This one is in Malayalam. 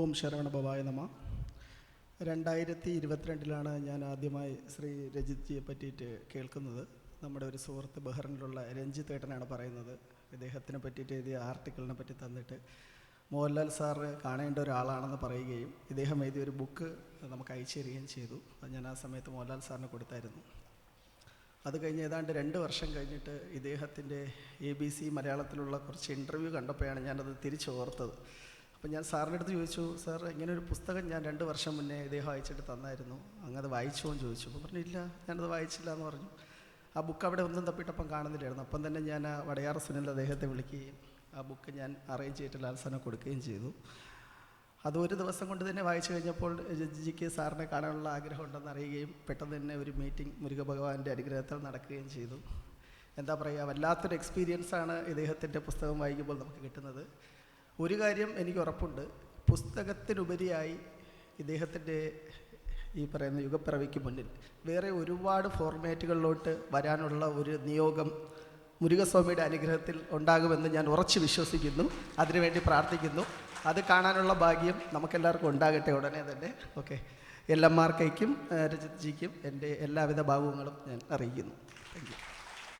ഓം ശരവണ ഭവായ നമ. രണ്ടായിരത്തി ഇരുപത്തിരണ്ടിലാണ് ഞാൻ ആദ്യമായി ശ്രീ രജിത്ജിയെ പറ്റിയിട്ട് കേൾക്കുന്നത്. നമ്മുടെ ഒരു സുഹൃത്ത് ബഹ്റിനിലുള്ള രഞ്ജിത്ത് ഏട്ടനാണ് പറയുന്നത്. ഇദ്ദേഹത്തിനെ പറ്റിയിട്ട് എഴുതിയ ആർട്ടിക്കിളിനെ പറ്റി തന്നിട്ട് മോഹൻലാൽ സാറ് കാണേണ്ട ഒരാളാണെന്ന് പറയുകയും ഇദ്ദേഹം എഴുതിയ ഒരു ബുക്ക് നമുക്ക് അയച്ചു തരികയും ചെയ്തു. അത് ഞാൻ ആ സമയത്ത് മോഹൻലാൽ സാറിന് കൊടുത്തായിരുന്നു. അത് കഴിഞ്ഞ് ഏതാണ്ട് രണ്ട് വർഷം കഴിഞ്ഞിട്ട് ഇദ്ദേഹത്തിന്റെ എ ബി സി മലയാളത്തിലുള്ള കുറച്ച് ഇന്റർവ്യൂ കണ്ടപ്പോഴാണ് ഞാനത് തിരിച്ച് ഓർത്തത് അപ്പം ഞാൻ സാറിന്റെ അടുത്ത് ചോദിച്ചു സാർ ഇങ്ങനെ ഒരു പുസ്തകം ഞാൻ രണ്ട് വർഷം മുന്നേ ഇദ്ദേഹം അയച്ചിട്ട് തന്നായിരുന്നു. അങ്ങ് അത് വായിച്ചോ? എന്ന് ചോദിച്ചു. അപ്പോൾ പറഞ്ഞു ഇല്ല ഞാനത് വായിച്ചില്ല എന്ന് പറഞ്ഞു. ആ ബുക്ക് അവിടെ ഒന്നും തപ്പിട്ടപ്പം കാണുന്നില്ലായിരുന്നു. അപ്പം തന്നെ ഞാൻ ആ വടയാർ സുനിൽ അദ്ദേഹത്തെ വിളിക്കുകയും ആ ബുക്ക് ഞാൻ അറേഞ്ച് ചെയ്തിട്ട് ലാൽസന കൊടുക്കുകയും ചെയ്തു. അത് ഒരു ദിവസം കൊണ്ട് തന്നെ വായിച്ചു കഴിഞ്ഞപ്പോൾ ജഡ്ജിക്ക് സാറിനെ കാണാനുള്ള ആഗ്രഹം ഉണ്ടെന്ന് അറിയുകയും പെട്ടെന്ന് തന്നെ ഒരു മീറ്റിംഗ് മുരുക ഭഗവാന്റെ അനുഗ്രഹത്തിൽ നടക്കുകയും ചെയ്തു. എന്താ പറയുക വല്ലാത്തൊരു എക്സ്പീരിയൻസാണ് ഇദ്ദേഹത്തിന്റെ പുസ്തകം വായിക്കുമ്പോൾ നമുക്ക് കിട്ടുന്നത്. ഒരു കാര്യം എനിക്ക് ഉറപ്പുണ്ട്. പുസ്തകത്തിനുപരിയായി ഇദ്ദേഹത്തിന്റെ ഈ പറയുന്ന യുഗപ്പിറവിക്ക് മുന്നിൽ വേറെ ഒരുപാട് ഫോർമാറ്റുകളിലോട്ട് വരാനുള്ള ഒരു നിയോഗം മുരുകസ്വാമിയുടെ അനുഗ്രഹത്തിൽ ഉണ്ടാകുമെന്ന് ഞാൻ ഉറച്ചു വിശ്വസിക്കുന്നു. അതിനുവേണ്ടി പ്രാർത്ഥിക്കുന്നു. അത് കാണാനുള്ള ഭാഗ്യം നമുക്കെല്ലാവർക്കും ഉണ്ടാകട്ടെ ഉടനെ തന്നെ. ഓക്കെ. എല്ലാം എം ആർ രജിത് ജിക്കും എന്റെ എല്ലാവിധ ഭാവങ്ങളും ഞാൻ അറിയിക്കുന്നു. Thank you